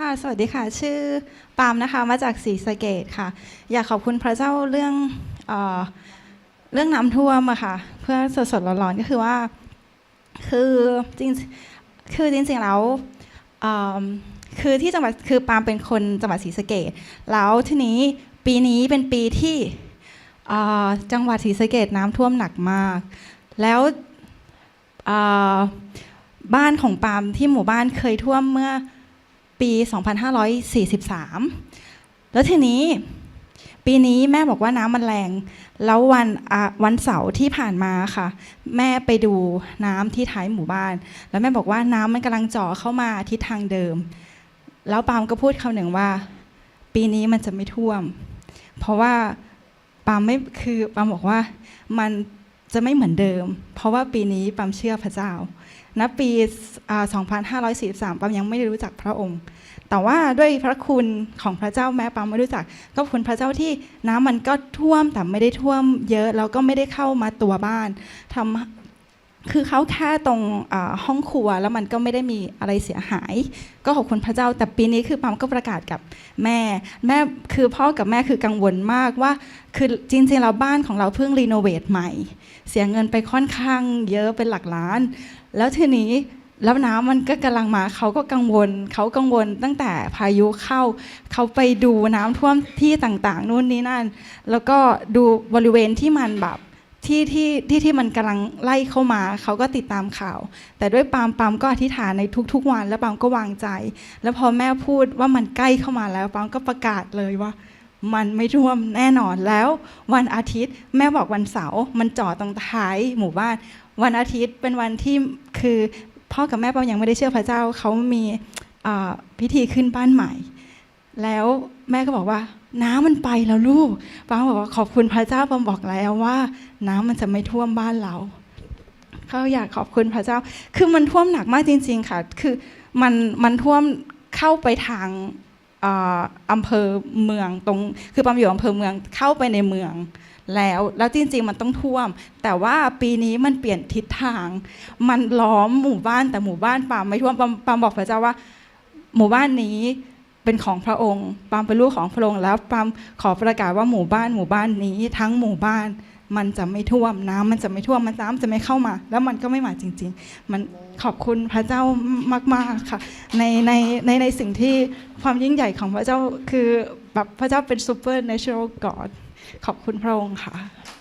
ค่ะ สวัสดีค่ะ ชื่อปาล์มนะคะ มาจากศรีสะเกดค่ะ อยากขอบคุณพระเจ้าเรื่องเออเรื่องน้ำท่วมอะค่ะ เพื่อสดๆร้อนๆก็คือว่า คือจริง คือจริงๆแล้วคือที่จังหวัด คือปาล์มเป็นคนจังหวัดศรีสะเกดแล้วทีนี้ปีนี้เป็นปีที่จังหวัดศรีสะเกดน้ำท่วมหนักมาก แล้วบ้านของปาล์มที่หมู่บ้านเคยท่วมเมื่อ 2543 แล้วทีนี้ปีนี้แม่บอกว่าน้ำมันแรง แล้ววันวันเสาร์ที่ผ่านมาค่ะ แม่ไปดูน้ำที่ท้ายหมู่บ้าน แล้วแม่บอกว่าน้ำมันกำลังเจ่อเข้ามาทิศทางเดิม แล้วปามก็พูดคำหนึ่งว่า ปีนี้มันจะไม่ท่วม เพราะว่าปามไม่คือปามบอกว่ามัน จะไม่เหมือนเดิม เพราะว่าปีนี้ปั๊มเชื่อพระเจ้าณปี 2543 ปั๊มยังไม่ได้รู้จักพระองค์ แต่ว่าด้วยพระคุณของพระเจ้าแม้ปั๊มไม่รู้จัก ก็คุณพระเจ้าที่น้ำมันก็ท่วมแต่ไม่ได้ท่วมเยอะแล้วก็ไม่ได้เข้ามาตัวบ้านทำ คือเขาแค่ตรงห้องครัวแล้วมันก็ไม่ได้มีอะไรเสียหาย ก็ขอบคุณพระเจ้าแต่ปีนี้คือปามก็ประกาศกับแม่ แม่คือพ่อกับแม่คือกังวลมากว่า คือจริงๆเราบ้านของเราเพิ่งรีโนเวทใหม่ เสียเงินไปค่อนข้างเยอะเป็นหลักล้าน แล้วทีนี้แล้วน้ำมันก็กำลังมาเขาก็กังวลเขากังวลตั้งแต่พายุเข้า เขาไปดูน้ำท่วมที่ต่างๆ นู่นนี่นั่น แล้วก็ดูบริเวณที่มันแบบ ที่ที่ที่ที่มันกำลังไล่เข้ามาเขาก็ติดตามข่าว แต่ด้วยปามปามก็อธิษฐานในทุก ๆ วัน แล้วปามก็วางใจ แล้วพอแม่พูดว่ามันใกล้เข้ามาแล้วปามก็ประกาศเลยว่า มันไม่ท่วมแน่นอนแล้ว วันอาทิตย์แม่บอกวันเสาร์มันจอดตรงท้ายหมู่บ้าน วันอาทิตย์เป็นวันที่คือพ่อกับแม่ปามยังไม่ได้เชื่อพระเจ้าเขามีพิธีขึ้นบ้านใหม่ แล้วแม่ก็บอกว่า น้ำมันไปแล้วลูกปาบอกว่าขอบคุณพระเจ้าปาบอกแล้วว่า น้ำมันจะไม่ท่วมบ้านเราเขาอยากขอบคุณพระเจ้า คือมันท่วมหนักมากจริง ๆ ค่ะ คือมันมันท่วมเข้าไปทางอ่าอำเภอเมืองตรง คือปามอยู่อำเภอเมืองเข้าไปในเมืองแล้ว แล้วจริง ๆ มันต้องท่วม แต่ว่าปีนี้มันเปลี่ยนทิศทาง มันล้อมหมู่บ้านแต่หมู่บ้านปามไม่ท่วมปามบอกพระเจ้าว่า หมู่บ้านนี้ เป็นของพระองค์ปามเป็นลูกของพระองค์แล้วปามขอประกาศว่าหมู่บ้านหมู่บ้านนี้ทั้งหมู่บ้านมันจะไม่ท่วมน้ำมันจะไม่ท่วมมันน้ำจะไม่เข้ามา แล้วมันก็ไม่มาจริง ๆ มันขอบคุณพระเจ้ามากๆค่ะในในในในสิ่งที่ความยิ่งใหญ่ของพระเจ้าคือแบบพระเจ้าเป็น super natural God ขอบคุณพระองค์ค่ะ